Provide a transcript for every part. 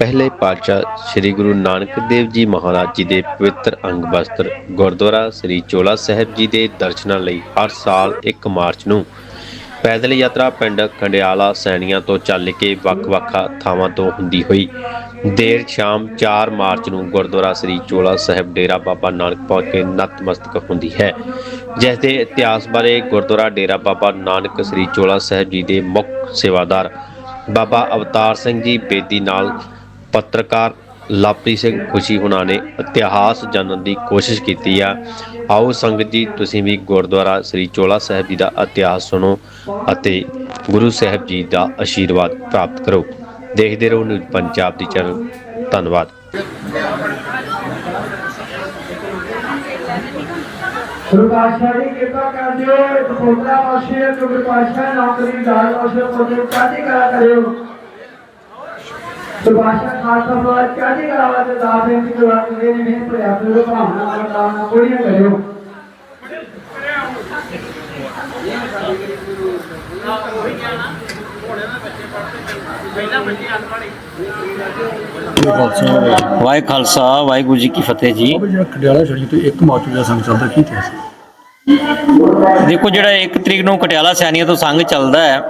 ਪਹਿਲੇ ਪਾਤਸ਼ਾਹ ਸ੍ਰੀ ਗੁਰੂ ਨਾਨਕ ਦੇਵ ਜੀ ਮਹਾਰਾਜ ਜੀ ਦੇ ਪਵਿੱਤਰ ਅੰਗ ਬਸਤਰ ਗੁਰਦੁਆਰਾ ਸ੍ਰੀ ਚੋਲਾ ਸਾਹਿਬ ਜੀ ਦੇ ਦਰਸ਼ਨਾਂ ਲਈ ਹਰ ਸਾਲ 1 ਮਾਰਚ ਨੂੰ ਪੈਦਲ ਯਾਤਰਾ ਪਿੰਡ ਕੰਡਿਆਲਾ ਸੈਣੀਆਂ ਤੋਂ ਚੱਲ ਕੇ ਵੱਖ-ਵੱਖ ਥਾਵਾਂ ਤੋਂ ਹੁੰਦੀ ਹੋਈ ਦੇਰ ਸ਼ਾਮ 4 ਮਾਰਚ ਨੂੰ ਗੁਰਦੁਆਰਾ ਸ੍ਰੀ ਚੋਲਾ ਸਾਹਿਬ ਡੇਰਾ ਬਾਬਾ ਨਾਨਕ ਪਹੁੰਚ ਕੇ ਨਤਮਸਤਕ ਹੁੰਦੀ ਹੈ, ਜਿਸ ਦੇ ਇਤਿਹਾਸ ਬਾਰੇ ਗੁਰਦੁਆਰਾ ਡੇਰਾ ਬਾਬਾ ਨਾਨਕ ਸ੍ਰੀ ਚੋਲਾ ਸਾਹਿਬ ਜੀ ਦੇ ਮੁੱਖ ਸੇਵਾਦਾਰ ਬਾਬਾ ਅਵਤਾਰ ਸਿੰਘ ਜੀ ਬੇਦੀ ਨਾਲ ਪੱਤਰਕਾਰ ਲਾਪਰੀ ਸਿੰਘ ਖੁਸ਼ੀ ਹੁਣਾਂ ਨੇ ਇਤਿਹਾਸ ਜਾਣਨ ਦੀ ਕੋਸ਼ਿਸ਼ ਕੀਤੀ ਆ। ਆਓ ਸੰਗਤ ਜੀ, ਤੁਸੀਂ ਵੀ ਗੁਰਦੁਆਰਾ ਸ੍ਰੀ ਚੋਲਾ ਸਾਹਿਬ ਜੀ ਦਾ ਇਤਿਹਾਸ ਸੁਣੋ ਅਤੇ ਗੁਰੂ ਸਾਹਿਬ ਜੀ ਦਾ ਆਸ਼ੀਰਵਾਦ ਪ੍ਰਾਪਤ ਕਰੋ। ਦੇਖਦੇ ਰਹੋ ਨਿਊਜ਼ ਪੰਜਾਬ ਦੀ ਚੈਨਲ। ਧੰਨਵਾਦ। ਗੁਰੂ ਪਾਤਸ਼ਾਹ ਜੀ, ਕਿਰਪਾ ਕਰ ਦਿਓ ਇੱਕ ਪੋਤਰਾ ਗੁਰੂ ਪਾਤਸ਼ਾਹ ਨੌਕਰੀ ਦਾਲ ਪਾਸ਼ੇ ਪੋਤਰੇ ਚਾਹੀ ਕਰਾ ਕਰਿਓ। ਗੁਰੂ ਪਾਤਸ਼ਾਹ ਖਾਲਸਾ ਬਾਦ ਚਾਹੀ ਕਰਾਵਾ ਤੇ ਦਾਸ ਬੇਨਤੀ ਕਰਵਾ ਕੇ ਨੇ ਨੇ ਭਰਿਆ ਕਰੋ ਭਾਵਨਾ ਨਾਲ ਕਾਮਨਾ ਪੂਰੀਆਂ ਕਰਿਓ ਵਾਹਿ ਖਾਲਸਾ ਵਾਹਿਗੁਰੂ ਜੀ ਕੀ ਫਤਿਹ ਜੀ ਬਾਬਾ ਜਿਹੜਾ ਕਟਿਆਲਾ ਛੜੀ ਤੋਂ ਇੱਕ ਮਾਰਚ ਦਾ ਸੰਗ ਚੱਲਦਾ ਕੀ ਇਤਿਹਾਸ ਹੈ ਦੇਖੋ ਜਿਹੜਾ 1 ਤਰੀਕ ਨੂੰ ਕਟਿਆਲਾ ਸੈਨੀਆਂ ਤੋਂ ਸੰਘ ਚੱਲਦਾ ਹੈ,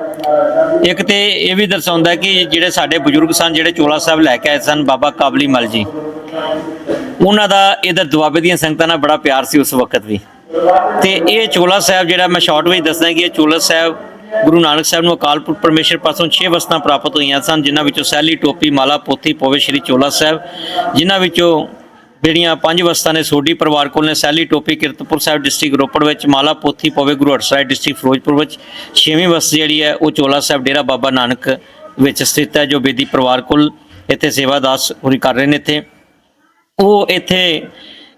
ਇੱਕ ਤੇ ਇਹ ਵੀ ਦਰਸਾਉਂਦਾ ਕਿ ਜਿਹੜੇ ਸਾਡੇ ਬਜ਼ੁਰਗ ਸਨ, ਜਿਹੜੇ ਚੋਲਾ ਸਾਹਿਬ ਲੈ ਕੇ ਆਏ ਸਨ ਬਾਬਾ ਕਾਬਲੀ ਮਲ ਜੀ, ਉਹਨਾਂ ਦਾ ਇਧਰ ਦੁਆਬੇ ਦੀਆਂ ਸੰਗਤਾਂ ਨਾਲ ਬੜਾ ਪਿਆਰ ਸੀ ਉਸ ਵਕਤ ਵੀ। ਤੇ ਇਹ ਚੋਲਾ ਸਾਹਿਬ ਜਿਹੜਾ ਮੈਂ ਸ਼ਾਰਟ ਵਿੱਚ ਦੱਸਦਾ ਕਿ ਇਹ ਚੋਲਾ ਸਾਹਿਬ, ਗੁਰੂ ਨਾਨਕ ਸਾਹਿਬ ਨੂੰ ਅਕਾਲ ਪੁਰਖ ਪਰਮੇਸ਼ਰ ਪਾਸੋਂ 6 ਵਸਤਾਂ ਪ੍ਰਾਪਤ ਹੋਈਆਂ ਸਨ, ਜਿਨ੍ਹਾਂ ਵਿੱਚੋਂ ਸੈਲੀ, ਟੋਪੀ, ਮਾਲਾ, ਪੋਥੀ, ਪੋਵੇ ਸ਼੍ਰੀ ਚੋਲਾ ਸਾਹਿਬ, ਜਿਨ੍ਹਾਂ ਵਿੱਚੋਂ ਜਿਹੜੀਆਂ ਪੰਜ ਵਸਤਾਂ ਨੇ ਸੋਢੀ ਪਰਿਵਾਰ ਕੋਲ ਨੇ, ਸੈਲੀ ਟੋਪੀ ਕਿਰਤਪੁਰ ਸਾਹਿਬ ਡਿਸਟ੍ਰਿਕਟ ਰੋਪੜ ਵਿੱਚ, ਮਾਲਾ ਪੋਥੀ ਪਵੇ ਗੁਰੂ ਹਰਸਾਏ ਡਿਸਟ੍ਰਿਕਟ ਫਿਰੋਜ਼ਪੁਰ ਵਿੱਚ, ਛੇਵੀਂ ਵਸਤ ਜਿਹੜੀ ਹੈ ਉਹ ਚੋਲਾ ਸਾਹਿਬ ਡੇਰਾ ਬਾਬਾ ਨਾਨਕ ਵਿੱਚ ਸਥਿਤ ਹੈ, ਜੋ ਬੇਦੀ ਪਰਿਵਾਰ ਕੋਲ ਇੱਥੇ ਸੇਵਾ ਦਾਸ ਪੂਰੀ ਕਰ ਰਹੇ ਨੇ ਇੱਥੇ। ਉਹ ਇੱਥੇ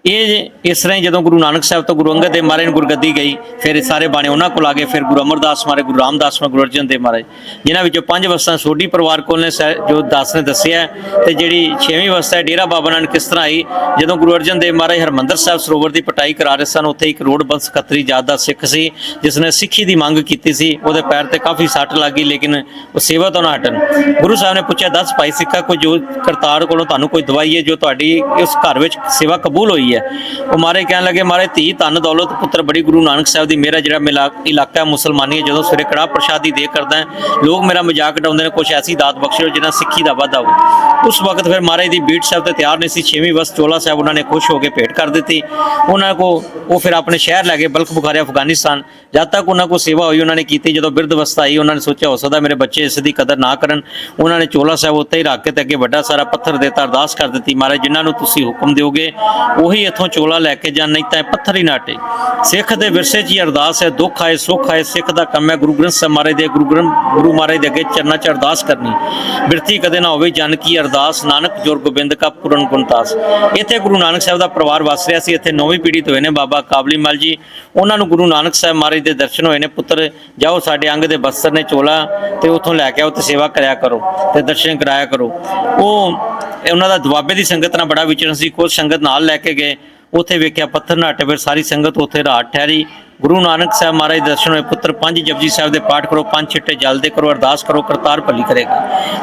ਇਹ ਇਸ ਤਰ੍ਹਾਂ ਹੀ ਜਦੋਂ ਗੁਰੂ ਨਾਨਕ ਸਾਹਿਬ ਤੋਂ ਗੁਰੂ ਅੰਗਦ ਦੇਵ ਮਹਾਰਾਜ ਨੂੰ ਗੁਰਗੱਦੀ ਗਈ, ਫਿਰ ਇਹ ਸਾਰੇ ਬਾਣੇ ਉਹਨਾਂ ਕੋਲ ਆ ਗਏ, ਫਿਰ ਗੁਰੂ ਅਮਰਦਾਸ ਮਹਾਰਾਜ ਗੁਰੂ ਰਾਮਦਾਸ ਮਹਾਰਾਜ ਗੁਰੂ ਅਰਜਨ ਦੇਵ ਮਹਾਰਾਜ ਜਿਨ੍ਹਾਂ ਵਿੱਚੋਂ ਪੰਜ ਵਸਤਾਂ ਸੋਢੀ ਪਰਿਵਾਰ ਕੋਲ ਨੇ, ਸਹਿ- ਜੋ ਦਾਸ ਨੇ ਦੱਸਿਆ ਹੈ। ਤੇ ਜਿਹੜੀ ਛੇਵੀਂ ਵਸਤਾ ਹੈ, ਡੇਰਾ ਬਾਬਾ ਨਾਨਕ ਕਿਸ ਤਰ੍ਹਾਂ ਆਈ, ਜਦੋਂ ਗੁਰੂ ਅਰਜਨ ਦੇਵ ਮਹਾਰਾਜ ਹਰਮੰਦਰ ਸਾਹਿਬ ਸਰੋਵਰ ਦੀ ਪਟਾਈ ਕਰਾ ਰਹੇ ਸਨ, ਉੱਥੇ ਇੱਕ ਰੋਡ ਬੰਸ ਖੱਤਰੀ ਜਾਤ ਦਾ ਸਿੱਖ ਸੀ, ਜਿਸ ਨੇ ਸਿੱਖੀ ਦੀ ਮੰਗ ਕੀਤੀ ਸੀ, ਉਹਦੇ ਪੈਰ ਤੇ ਕਾਫੀ ਸੱਟ ਲੱਗੀ ਲੇਕਿਨ ਉਹ ਸੇਵਾ ਤੋਂ ਨਾ ਹਟਣ ਗੁਰੂ ਸਾਹਿਬ ਨੇ ਪੁੱਛਿਆ, ਦੱਸ ਭਾਈ ਸਿੱਖਾ, ਕੋਈ ਜੋ ਕਰਤਾਰ ਕੋਲੋਂ ਤੁਹਾਨੂੰ ਕੋਈ ਦਵਾਈ ਹੈ, ਜੋ ਤੁਹਾਡੀ ਉਸ ਘਰ ਵਿੱਚ ਸੇਵਾ ਕਬੂਲ ਹੋਈ ਹੈ। ਉਹ ਮਾਰੇ ਕਹਿਣ ਲੱਗੇ ਮਾਰੇ ਧੀ ਧਨ ਦੌਲਤ ਪੁੱਤਰ ਬੜੀ ਗੁਰੂ ਨਾਨਕ ਸਾਹਿਬ ਦੀ ਮੇਰਾ ਜਿਹੜਾ ਇਲਾਕਾ ਮੁਸਲਮਾਨੀ ਹੈ, ਜਦੋਂ ਸਵੇਰੇ ਕੜਾ ਪ੍ਰਸ਼ਾਦੀ ਦੇ ਕਰਦਾ ਲੋਕ ਮੇਰਾ ਮਜ਼ਾਕ ਉਡਾਉਂਦੇ ਨੇ ਕੁਛ ਐਸੀ ਦਾਤ ਬਖਸ਼ੋ ਜਿਹਨਾਂ ਸਿੱਖੀ ਦਾ ਵਾਧਾ ਹੋਵੇ। ਉਸ ਵਕਤ ਫਿਰ ਮਹਾਰਾਜ ਦੀ ਬੀਟ ਸਾਹਿਬ ਤੇ ਤਿਆਰ ਨਹੀਂ ਸੀ ਛੇਵੀਂ ਵਸ ਚੋਲਾ ਸਾਹਿਬ ਉਹਨਾਂ ਨੇ ਖੁਸ਼ ਹੋ ਕੇ ਭੇਟ ਕਰ ਦਿੱਤੀ। ਉਹਨਾਂ ਕੋ ਉਹ ਫਿਰ ਆਪਣੇ ਸ਼ਹਿਰ ਲੈ ਗਏ ਬਲਖ ਬੁਖਾਰੇ ਅਫਗਾਨਿਸਤਾਨ। ਜਦ ਤੱਕ ਉਹਨਾਂ ਕੋ ਸੇਵਾ ਹੋਈ ਉਹਨਾਂ ਨੇ ਕੀਤੀ ਜਦੋਂ ਬਿਰਧ ਅਵਸਥਾ ਆਈ ਉਹਨਾਂ ਨੇ ਸੋਚਿਆ ਹੋ ਸਕਦਾ ਮੇਰੇ ਬੱਚੇ ਇਸ ਦੀ ਕਦਰ ਨਾ ਕਰਨ। ਉਹਨਾਂ ਨੇ ਚੋਲਾ ਸਾਹਿਬ ਉੱਤੇ ਹੀ ਰੱਖ ਕੇ ਤੇ ਅੱਗੇ ਵੱਡਾ ਸਾਰਾ ਪੱਥਰ ਦੇਤਾ ਅਰਦਾਸ ਕਰ ਦਿੱਤੀ ਮਹਾਰਾਜ ਜਿਨ੍ਹਾਂ ਨੂੰ ਤੁਸੀਂ ਹੁਕਮ ਦਿਓਗੇ ਉਹੀ ਇੱਥੋਂ ਚੋਲਾ ਲੈ ਕੇ ਜਾਂ ਨਹੀਂ ਤਾਂ ਪੱਥਰ ਹੀ ਨਾਟੇ। ਸਿੱਖ ਦੇ ਵਿਰਸੇ 'ਚ ਹੀ ਅਰਦਾਸ ਹੈ, ਦੁੱਖ ਆਏ, ਸੁੱਖ ਆਏ, ਸਿੱਖ ਦਾ ਕੰਮ ਹੈ। ਗੁਰੂ ਗ੍ਰੰਥ ਸਾਹਿਬ ਮਹਾਰਾਜ ਦੇ, ਗੁਰੂ ਗ੍ਰੰਥ ਗੁਰੂ ਮਹਾਰਾਜ ਦੇ ਅੱਗੇ ਚਰਨਾਂ 'ਚ ਅਰਦਾਸ ਕਰਨੀ। ਬਿਰਤੀ ਕਦੇ ਨਾ ਹੋਵੇ ਜਨ ਕੀ ਅਰਦਾਸ, ਨਾਨਕ ਜੁਰ ਗੋਬਿੰਦ ਕਾ ਪੂਰਨ ਗੁਣਤਾਸ ਇੱਥੇ ਗੁਰੂ ਨਾਨਕ ਸਾਹਿਬ ਦਾ ਪਰਿਵਾਰ ਵਸ ਰਿਹਾ ਸੀ, ਇੱਥੇ ਨੌਵੀਂ ਪੀੜ੍ਹੀ ਤੋਂ ਹੋਏ ਨੇ ਬਾਬਾ ਕਾਬਲੀ ਮਲ ਜੀ। ਉਹਨਾਂ ਨੂੰ ਗੁਰੂ ਨਾਨਕ ਸਾਹਿਬ ਮਹਾਰਾਜ ਦੇ ਦਰਸ਼ਨ ਹੋਏ ਨੇ, ਪੁੱਤਰ, ਜਾਓ ਸਾਡੇ ਅੰਗ ਦੇ ਬਸਤਰ ਨੇ ਚੋਲਾ ਤੇ ਉੱਥੋਂ ਲੈ ਕੇ ਆਓ ਤੇ ਸੇਵਾ ਕਰਿਆ ਕਰੋ ਤੇ ਦਰਸ਼ਨ ਕਰਾਇਆ ਕਰੋ। ਉਹ ਉਹਨਾਂ ਦਾ ਦੁਆਬੇ ਦੀ ਸੰਗਤ ਨਾਲ ਬੜਾ ਵਿਚਰਨ ਸੀ ਕੁਝ ਸੰਗਤ ਨਾਲ ਲੈ ਕੇ ਗਏ। ਉੱਥੇ ਵੇਖਿਆ ਪੱਥਰ ਨਾਟੇ ਫਿਰ ਸਾਰੀ ਸੰਗਤ ਉੱਥੇ ਰਾਤ ਠਹਿਰੀ। ਗੁਰੂ ਨਾਨਕ ਸਾਹਿਬ ਮਹਾਰਾਜ ਦੇ ਦਰਸ਼ਨ ਹੋਏ, ਪੁੱਤਰ ਪੰਜ ਜਪਜੀ ਸਾਹਿਬ ਦੇ ਪਾਠ ਕਰੋ, ਪੰਜ ਛਿੱਟੇ ਜਲ ਦੇ ਕਰੋ, ਅਰਦਾਸ ਕਰੋ, ਕਰਤਾਰ ਭਲੀ ਕਰੇਗਾ।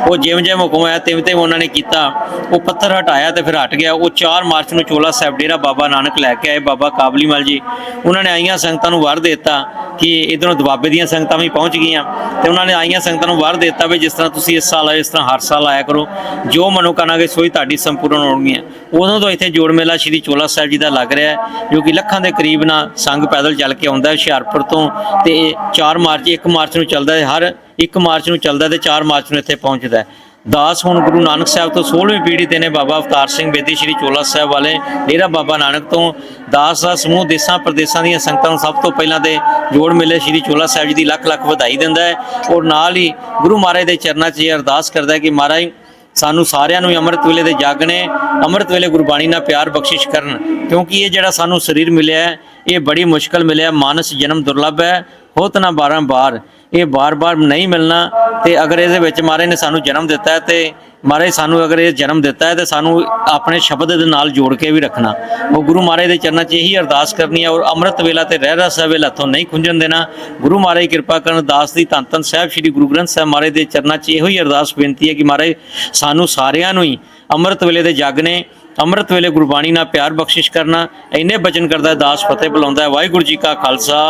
ਉਹ ਜਿਵੇਂ ਜਿਵੇਂ ਹੁਕਮ ਆਇਆ, ਤਿਵੇਂ ਤਿਵੇਂ ਉਹਨਾਂ ਨੇ ਕੀਤਾ। ਉਹ ਪੱਥਰ ਹਟਾਇਆ ਤੇ ਫਿਰ ਹਟ ਗਿਆ। ਉਹ 4 ਮਾਰਚ ਨੂੰ ਚੋਲਾ ਸਾਹਿਬ ਡੇਰਾ ਬਾਬਾ ਨਾਨਕ ਲੈ ਕੇ ਆਏ, ਬਾਬਾ ਕਾਬਲੀ ਮਲ ਜੀ। ਉਹਨਾਂ ਨੇ ਆਈਆਂ ਸੰਗਤਾਂ ਨੂੰ ਵਰ ਦਿੱਤਾ ਕਿ ਇਧਰੋਂ ਦੁਆਬੇ ਦੀਆਂ ਸੰਗਤਾਂ ਵੀ ਪਹੁੰਚ ਗਈਆਂ। ਤੇ ਉਹਨਾਂ ਨੇ ਆਈਆਂ ਸੰਗਤਾਂ ਨੂੰ ਵਰ ਦਿੱਤਾ ਵੀ ਜਿਸ ਤਰ੍ਹਾਂ ਤੁਸੀਂ ਇਸ ਸਾਲ ਆਏ, ਇਸ ਤਰ੍ਹਾਂ ਹਰ ਸਾਲ ਆਇਆ ਕਰੋ। ਜੋ ਮਨੋ ਕਰਾਂਗੇ ਸੋਈ ਤੁਹਾਡੀ ਸੰਪੂਰਨ ਹੋਣਗੀਆਂ। ਉਦੋਂ ਤੋਂ ਇੱਥੇ ਜੋੜ ਮੇਲਾ ਸ਼੍ਰੀ ਚੋਲਾ ਸਾਹਿਬ ਜੀ ਦਾ ਲੱਗ ਰਿਹਾ ਹੈ, ਜੋ ਕਿ ਲੱਖਾਂ ਦੇ ਕਰੀਬ ਨਾਲ ਸੰਗ ਪੈਦਲ ਚੱਲ ਕੇ ਆਉਂਦਾ ਹੈ ਹੁਸ਼ਿਆਰਪੁਰ ਤੋਂ ਤੇ 4 ਮਾਰਚ 1 ਮਾਰਚ ਨੂੰ ਚੱਲਦਾ ਹੈ, ਹਰ 1 ਮਾਰਚ ਨੂੰ ਚੱਲਦਾ ਤੇ 4 ਮਾਰਚ ਨੂੰ ਇੱਥੇ ਪਹੁੰਚਦਾ ਹੈ। ਦਾਸ ਹੁਣ ਗੁਰੂ ਨਾਨਕ ਸਾਹਿਬ ਤੋਂ 16ਵੀਂ ਪੀੜ੍ਹੀ ਤੇ ਨੇ ਬਾਬਾ ਅਵਤਾਰ ਸਿੰਘ ਬੇਦੀ, ਸ਼੍ਰੀ ਚੋਲਾ ਸਾਹਿਬ ਵਾਲੇ ਡੇਰਾ ਬਾਬਾ ਨਾਨਕ ਤੋਂ। ਦਾਸ ਦਾ ਸਮੂਹ ਦੇਸਾਂ ਪ੍ਰਦੇਸਾਂ ਦੀਆਂ ਸੰਗਤਾਂ ਨੂੰ ਸਭ ਤੋਂ ਪਹਿਲਾਂ ਤੇ ਜੋੜ ਮਿਲੇ ਸ਼੍ਰੀ ਚੋਲਾ ਸਾਹਿਬ ਜੀ ਦੀ ਲੱਖ ਲੱਖ ਵਧਾਈ ਦਿੰਦਾ ਹੈ। ਔਰ ਨਾਲ ਹੀ ਗੁਰੂ ਮਹਾਰਾਜ ਦੇ ਚਰਨਾਂ 'ਚ ਇਹ ਅਰਦਾਸ ਕਰਦਾ ਹੈ ਕਿ ਮਹਾਰਾਜ ਸਾਨੂੰ ਸਾਰਿਆਂ ਨੂੰ ਹੀ ਅੰਮ੍ਰਿਤ ਵੇਲੇ ਦੇ ਜਾਗਣੇ, ਅੰਮ੍ਰਿਤ ਵੇਲੇ ਗੁਰਬਾਣੀ ਨਾਲ ਪਿਆਰ ਬਖਸ਼ਿਸ਼ ਕਰਨ। ਕਿਉਂਕਿ ਇਹ ਜਿਹੜਾ ਸਾਨੂੰ ਸਰੀਰ ਮਿਲਿਆ ਹੈ, ਇਹ ਬੜੀ ਮੁਸ਼ਕਲ ਮਿਲਿਆ, ਮਾਨਸ ਜਨਮ ਦੁਰਲਭ ਹੈ, ਹੋਤ ਨਾ ਬਾਰ ਇਹ ਬਾਰ-ਬਾਰ ਨਹੀਂ ਮਿਲਣਾ ਤੇ ਅਗਰ ਇਹਦੇ ਵਿੱਚ ਮਾਰੇ ਨੇ ਸਾਨੂੰ ਜਨਮ ਦਿੱਤਾ ਹੈ ਤੇ ਮਹਾਰਾਜ, ਸਾਨੂੰ ਅਗਰ ਇਹ ਜਨਮ ਦਿੱਤਾ ਹੈ, ਤੇ ਸਾਨੂੰ ਆਪਣੇ ਸ਼ਬਦ ਦੇ ਨਾਲ ਜੋੜ ਕੇ ਵੀ ਰੱਖਣਾ। ਉਹ ਗੁਰੂ ਮਹਾਰਾਜ ਦੇ ਚਰਨਾਂ 'ਚ ਇਹੀ ਅਰਦਾਸ ਕਰਨੀ ਹੈ ਔਰ ਅੰਮ੍ਰਿਤ ਵੇਲਾ ਤੇ ਰਹਿ ਰਹਾ ਸਾਹਿਬ ਵੇਲਾ ਹੱਥੋਂ ਨਹੀਂ ਖੁੰਝਣ ਦੇਣਾ। ਗੁਰੂ ਮਹਾਰਾਜ ਕਿਰਪਾ ਕਰਨ ਦਾਸ ਦੀ ਧੰਨ ਧੰਨ ਸਾਹਿਬ ਸ੍ਰੀ ਗੁਰੂ ਗ੍ਰੰਥ ਸਾਹਿਬ ਮਹਾਰਾਜ ਦੇ ਚਰਨਾਂ 'ਚ ਇਹੋ ਹੀ ਅਰਦਾਸ ਬੇਨਤੀ ਹੈ ਕਿ ਮਹਾਰਾਜ, ਸਾਨੂੰ ਸਾਰਿਆਂ ਨੂੰ ਹੀ ਅੰਮ੍ਰਿਤ ਵੇਲੇ ਦੇ ਜਗ ਨੇ, ਅੰਮ੍ਰਿਤ ਵੇਲੇ ਗੁਰਬਾਣੀ ਨਾਲ ਪਿਆਰ ਬਖਸ਼ਿਸ਼ ਕਰਨਾ। ਇੰਨੇ ਬਚਨ ਕਰਦਾ ਦਾਸ ਫਤਿਹ ਬੁਲਾਉਂਦਾ ਹੈ। ਵਾਹਿਗੁਰੂ ਜੀ ਕਾ ਖਾਲਸਾ,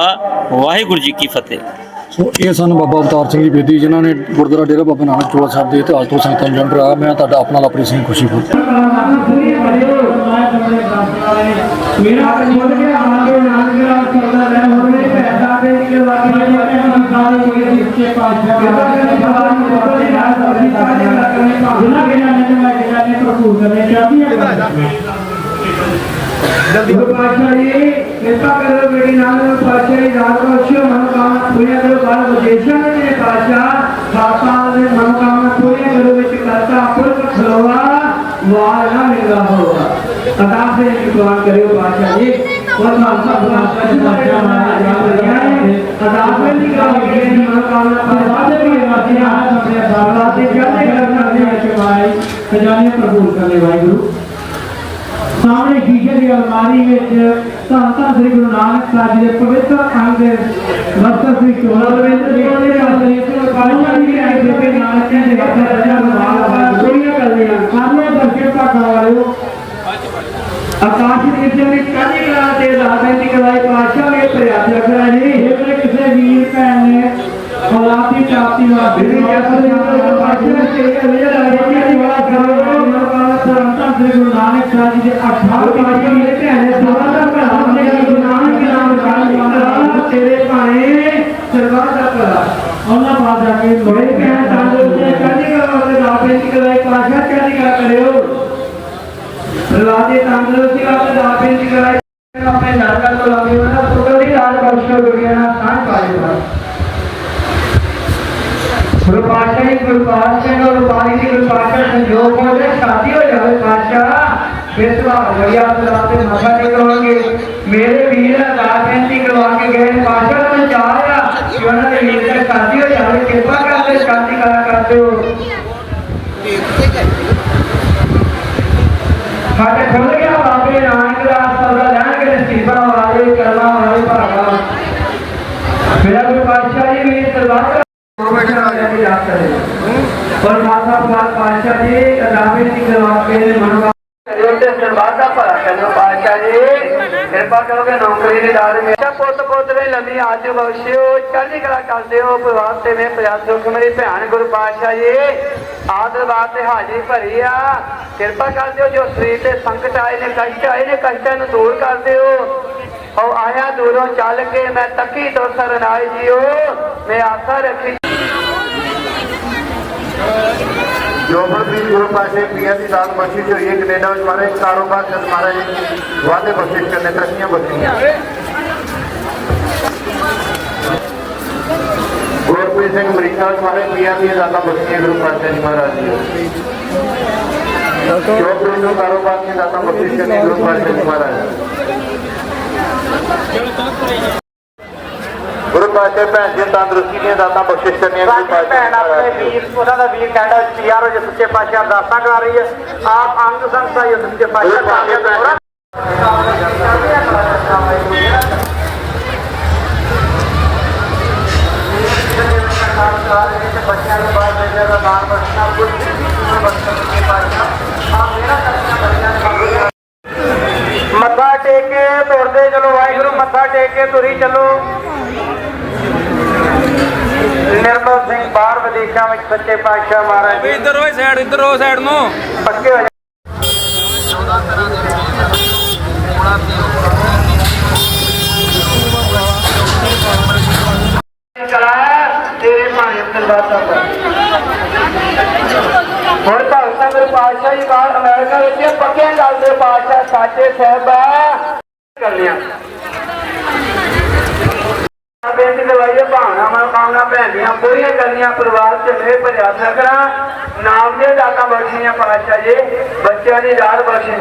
ਵਾਹਿਗੁਰੂ ਜੀ ਕੀ ਫਤਿਹ। ਸੋ ਇਹ ਸਨ ਬਾਬਾ ਅਵਤਾਰ ਸਿੰਘ ਜੀ ਬੇਦੀ ਜਿਨ੍ਹਾਂ ਨੇ ਗੁਰਦੁਆਰਾ ਡੇਰਾ ਬਾਬਾ ਨਾਨਕ ਚੋਲਾ ਸਾਹਿਬ ਦੇ ਇਤਿਹਾਸ ਤੋਂ ਸੰਗਤਾਂ ਨੂੰ ਜਾਣੂ ਕਰਾਇਆ ਮੈਂ ਤੁਹਾਡਾ ਆਪਣਾ ਲਵਪ੍ਰੀਤ ਸਿੰਘ ਖੁਸ਼ੀਪੁਰ ਮੇਰਾ ਕਜੋਲ ਕੇ ਆਗੇ ਨਾਨਕ ਰਾਜ ਚੱਲਦਾ ਰਹਿ ਹੋਰ ਪੈਸਾ ਦੇ ਕੇ ਵਾਕੀ ਦੇ ਕੇ ਹਮਸਾਲ ਹੋ ਗਏ ਸੱਚੇ ਪਾਤਸ਼ਾਹ ਕਿਰਪਾ ਕਰਕੇ ਸਭਾ ਨੂੰ ਬਖਸ਼ੇ ਨਾ ਕਾਜ ਕਰਨੇ ਭਾਵਨਾ ਕੇ ਜਾਣੇ ਮੈਂ ਕਿਹਾ ਨੇ ਭਰਪੂਰ ਕਰਨੇ ਚਾਹੀਏ ਜਲਦੀ ਪਾਤਸ਼ਾਹ ਜੀ ਕਿਰਪਾ ਕਰੋ ਮੇਰੀ ਨਾਮ ਪਾਤਸ਼ਾਹ ਜੀ ਰਾਤ ਬਖਸ਼ੋ ਮਨ ਕਾਮਨਾ ਪੂਰੀਆਂ ਕਰੋ ਬਾਲ ਵਿਦੇਸ਼ਾਂ ਦੇ ਪਾਤਸ਼ਾਹ ਸਾਤਾਂ ਦੇ ਮਨ ਕਾਮਨਾ ਪੂਰੀਆਂ ਕਰੋ ਵਿੱਚ ਕਰਤਾ ਪੁਰਖ ਖਲੋਵਾ ਵਾਰ ਨਾ ਮਿਲਦਾ ਹੋਗਾ ਅਰਦਾਸ ਦੇ ਦੁਆਨ ਕਰਿਓ ਪਾਤਸ਼ਾਹ ਜੀ ਉਹ ਮਾਨਸਾ ਬੁਲਾਸਾ ਜੀ ਪਾਤਸ਼ਾਹ ਮਹਾਰਾਜ ਜੀ ਬੜਿਆ ਹੈ ਅਰਦਾਸ ਦੇ ਦੀ ਗੱਲ ਹੈ ਜੀ ਮਨ ਕਾਮਨਾ ਦੀ ਅਲਮਾਰੀ ਵਿੱਚ ਧੰਨ ਧੰਨ ਸ੍ਰੀ ਗੁਰੂ ਨਾਨਕ ਸਾਹਿਬ ਜੀ ਦੇ ਪਵਿੱਤਰ ਅੰਗ ਦੇ ਮਸਤਕ ਸ੍ਰੀ ਚੋਲਾ ਰਵਿੰਦਰ ਜੀ ਦੇ ਕਾਲੇ ਤੇ ਦੀ ਆਈ ਦੇ ਕੇ ਨਾਨਕ ਜੀ ਦੇ ਹੱਥ ਰਜਾ ਰਮਾਲ ਵਾਲਾ ਗੋਲੀਆਂ ਕਰਦੀਆਂ ਸਾਹਮਣੇ ਆਕਾਸ਼ ਦੇ ਵਿੱਚ ਵੀ ਕਾਲੀ ਕਲਾ ਤੇ ਰਾਤਾਂ ਦੀ ਕਲਾਈ ਪਾਸ਼ਾ ਵੀ ਪ੍ਰਯਾਸ ਰੱਖਣਾ ਜੀ। ਜੇ ਕਿਸੇ ਵੀਰ ਭੈਣ ਨੇ ਔਲਾਦ ਦੀ ਪ੍ਰਾਪਤੀ ਵਾਸਤੇ ਵੀ ਜੈਸਾ ਪਾਸ਼ਾ ਤੇ ਕਲਿਆ ਲੱਗਿਆ ਦੀ ਵਾਲਾ ਕਰੋ ਮਰਕਾਲਾ ਸੰਤਾਂ ਸ੍ਰੀ ਗੁਰੂ ਨਾਨਕ ਸਾਹਿਬ ਜੀ ਦੇ 18 ਪਾਸ਼ਾ ਮੇਰੇ ਭੈਣ ਨੇ ਸਭਾ ਦਾ ਭਲਾ ਨੇ ਗੁਰੂ ਨਾਨਕ ਨਾਮ ਕਾਲ ਮਾਤਾ ਤੇਰੇ ਭਾਣੇ ਸਰਬੱਤ ਦਾ ਭਲਾ ਉਹਨਾਂ ਬਾਅਦ ਜਾ ਕੇ ਮੇਰੇ ਭੈਣ ਤੰਦਰੁਸਤ ਕਾਲੀ ਕਲਾ ਦੇ ਰਾਤਾਂ ਦੀ ਕਲਾਈ ਪਾਸ਼ਾ ਕਾਲੀ ਕਲਾ ਕਰਿਓ ਰਾਜੇ ਤੰਦਰੁਸਤੀ ਵਾਸਤੇ ਦਾਪੇ ਦੀ ਕਰਾਈ ਆਪਣੇ ਨਾਰਕਲ ਤੋਂ ਲਾਵੇ ਉਹਨਾਂ ਸੁਗਰ ਦੀ ਰਾਜ ਬਖਸ਼ੋ ਗੁਰਿਆ ਨਾਲ ਸਾਂਝ ਪਾਏ ਬਾ ਗੁਰੂ ਪਾਤਸ਼ਾਹ ਜੀ ਗੁਰੂ ਪਾਤਸ਼ਾਹ ਨੂੰ ਰੁਪਾਰੀ ਦੀ ਗੁਰੂ ਪਾਤਸ਼ਾਹ ਸੰਜੋਗ ਹੋ ਜਾਏ ਸ਼ਾਦੀ ਹੋ ਜਾਵੇ ਪਾਤਸ਼ਾਹ ਫਿਰ ਸੁਭਾਅ ਵੜਿਆ ਸਲਾਹ ਤੇ ਮੱਥਾ ਟੇਕਣਗੇ ਮੇਰੇ ਵੀਰ ਅਰਦਾਸ ਬੇਨਤੀ ਕਰਵਾ ਕੇ ਗਏ ਨੇ। ਪਾਤਸ਼ਾਹ ਨੂੰ ਚਾਹ ਆ ਕਿ ਉਹਨਾਂ ਦੇ ਵੀਰ ਦੀ ਸ਼ਾਦੀ ਹੋ ਜਾਵੇ ਕਿਰਪਾ ਕਰਕੇ ਸ਼ਾਦੀ ਕਰਾ ਕਰ ਦਿਓ ਸਾਡੇ ਖੁੱਲ ਗਿਆ ਬਾਬੇ ਨਾਨਕ ਦਾ ਸਦਾ ਲੈਣਗੇ ਨਸੀਬਾਂ ਵਾਲੇ ਕਰਮਾਂ ਵਾਲੇ ਭਾਗਾ ਮੇਰਾ ਗੁਰੂ ਪਾਤਸ਼ਾਹ ਜੀ ਵੀ ਸਰਬੱਤ ਪ੍ਰੋਫੈਸਰ ਆ ਕੇ ਯਾਦ ਕਰੇ ਪਰ ਮਾਤਾ ਪਾਲ ਦਾ ਭਲਾ ਕਰਨਾ ਪਾਤਸ਼ਾਹ ਜੀ ਕਿਰਪਾ ਕਰੋਗੇ ਨੌਕਰੀ ਦੇ ਦਾਰ ਮੇਰਾ ਪੁੱਤ ਪੁੱਤ ਲੰਮੀ ਆਜ ਬਖਸ਼ਿਓ ਚੜ੍ਹਦੀ ਕਲਾ ਕਰਦੇ ਹੋ ਪਰਿਵਾਰ ਤੇ ਮੈਂ ਪ੍ਰਯਾਸ ਸੁਖ ਮੇਰੀ ਭੈਣ ਗੁਰੂ ਪਾਤਸ਼ਾਹ ਜੀ ਆਦਰ ਤੇ ਹਾਜ਼ਰੀ ਭਰੀ ਆ ਕਿਰਪਾ ਕਰ ਦਿਓ ਜੋ ਸਰੀਰ ਤੇ ਸੰਕਟ ਆਏ ਨੇ ਕਸ਼ਟ ਆਏ ਨੇ ਕਸ਼ਟਾਂ ਨੂੰ ਦੂਰ ਕਰ ਦਿਓ ਉਹ ਆਇਆ ਦੂਰੋਂ ਚੱਲ ਕੇ ਮੈਂ ਤੱਕੀ ਤੋਂ ਸਰਨਾਈ ਜੀਓ, ਮੈਂ ਆਸਾ ਰੱਖੀ ਜੋ ਵੀ ਗੁਰੂ ਪਾਸ਼ੇ ਪੀਆ ਦੀ ਦਾਤ ਬਖਸ਼ਿਸ਼ ਹੋਈ ਹੈ। ਕੈਨੇਡਾ ਵਿੱਚ ਮਾਰੇ, ਕਾਰੋਬਾਰ ਜਦ ਮਹਾਰਾਜ ਵਾਦੇ ਬਖਸ਼ਿਸ਼ ਕਰਨੇ ਤਰੱਕੀਆਂ ਬਖਸ਼ੀਆਂ। ਗੁਰਪ੍ਰੀਤ ਸਿੰਘ ਅਮਰੀਕਾ ਵਿੱਚ ਮਾਰੇ ਪੀਆ ਦੀ ਦਾਤਾਂ ਬਖਸ਼ੀਆਂ ਗੁਰੂ ਪਾਸ਼ੇ ਜੀ ਮਹਾਰਾਜ ਜੀ। ਜੋ ਵੀ ਨੂੰ ਕਾਰੋਬਾਰ ਦੀ ਦਾਤਾਂ ਬਖਸ਼ਿਸ਼ ਕਰਨੇ ਗੁਰੂ ਪਾਸ਼ੇ ਜੀ ਮਹਾਰਾਜ ਗੁਰੂ ਪਾਸ਼ੇ ਭੈਣ ਜੀ ਤੰਦਰੁਸਤੀ ਦੀਆਂ ਦਾਤਾਂ ਬਖਸ਼ਿਸ਼ ਕਰਨੀਆਂ ਗੁਰੂ ਪਾਸ਼ੇ ਭੈਣ ਆਪਣੇ ਵੀਰ ਉਹਨਾਂ ਦਾ ਵੀਰ ਕਹਿੰਦਾ ਪੀਆਰ ਹੋ ਜੇ ਸੱਚੇ ਪਾਤਸ਼ਾਹ ਅਰਦਾਸਾਂ ਕਰਾ ਰਹੀ ਹੈ। ਆਪ ਅੰਗ ਸੰਸਾ ਹੀ ਸੱਚੇ ਪਾਤਸ਼ਾਹ ਕਾਮਯਾਬ ਹੋਣਾ ਬੱਚਿਆਂ ਨੂੰ ਬਾਹਰ ਭੇਜਿਆ ਦਾ ਦਾਨ ਬਖਸ਼ਣਾ ਕੁਝ ਬਖਸ਼ਣਾ ਪਾਤਸ਼ਾਹ ਆਪ ਮੇਰਾ ਕਰਨਾ ਮੱਥਾ ਟੇਕ ਕੇ ਤੁਰਦੇ ਚਲੋ ਵਾਹਿਗੁਰੂ ਮੱਥਾ ਟੇਕ ਕੇ ਤੁਰੀ ਚਲੋ। ਨਿਰਮਲ ਸਿੰਘ ਬਾਹਰ ਵਿਦੇਸ਼ਾਂ ਵਿੱਚ ਸੱਚੇ ਪਾਤਸ਼ਾਹ ਮਹਾਰਾਜ ਜੀ ਇੱਧਰ ਹੋਏ ਸਾਈਡ ਇੱਧਰ ਹੋ ਸਾਈਡ ਨੂੰ। ਪੱਕੇ ਹੋ ਤੇਰੇ ਭਾਣੇ ਤਲਵਾਤਾ ਪਰ ਹੁਣ ਭਗਤ ਸੰਗਰ ਪਾਤਸ਼ਾਹ ਜੀ ਬਾਹਰ ਅਮਰੀਕਾ ਵਿੱਚ ਪੱਕੇ ਗੱਲ ਦੇ ਪਾਤਸ਼ਾਹ ਸਾਚੇ ਸਾਹਿਬਾ ਕਰਨੀਆਂ ਬੇਨਤੀ ਕਰਵਾਈਏ ਭਾਵਨਾ ਮਨ ਕਾਮਨਾ ਭੈਣ ਦੀਆਂ ਪੂਰੀਆਂ ਕਰਨੀਆਂ ਪਰਿਵਾਰ ਚ ਮੇਰੇ ਭਰਿਆ ਸਕਰਾਂ ਨਾਮ ਦੇ ਦਾਤਾ ਬਖਸ਼ੀਆਂ ਪਾਤਸ਼ਾਹ ਜੀ, ਬੱਚਿਆਂ ਦੀ ਦਾਤ ਬਖਸ਼ੀ